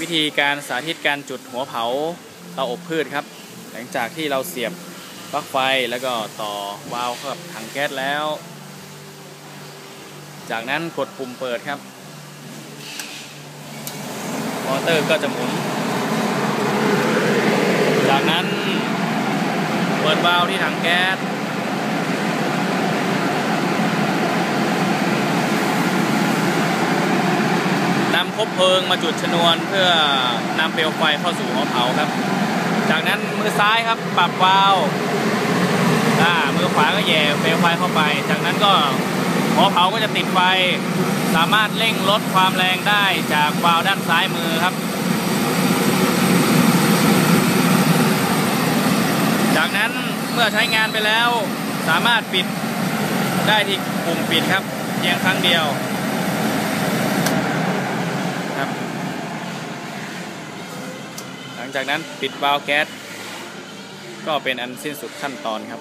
วิธีการสาธิตการจุดหัวเผาเตาอบพืชครับ หลังจากที่เราเสียบปลั๊กไฟแล้วก็ต่อวาล์วเข้ากับถังแก๊สแล้ว จากนั้นกดปุ่มเปิดครับมอเตอร์ก็จะหมุน จากนั้นเปิดวาล์วที่ถังแก๊ส นำค บเพลิงมาจุดชนวนเพื่อนำเปลวไฟเข้าสู่หัวเผาครับ จากนั้นมือซ้ายครับปรับวาล์วอ่ามือขวาก็แย่เปลวไฟเข้าไป จากนั้นก็หัวเผาก็จะติดไฟ สามารถเร่งลดความแรงได้จากวาล์วด้านซ้ายมือครับ จากนั้นเมื่อใช้งานไปแล้ว สามารถปิดได้ที่ปุ่มปิดครับเพียงครั้งเดียว ครับ หลังจากนั้นปิดวาล์วแก๊สก็เป็นอันสิ้นสุดขั้นตอนครับ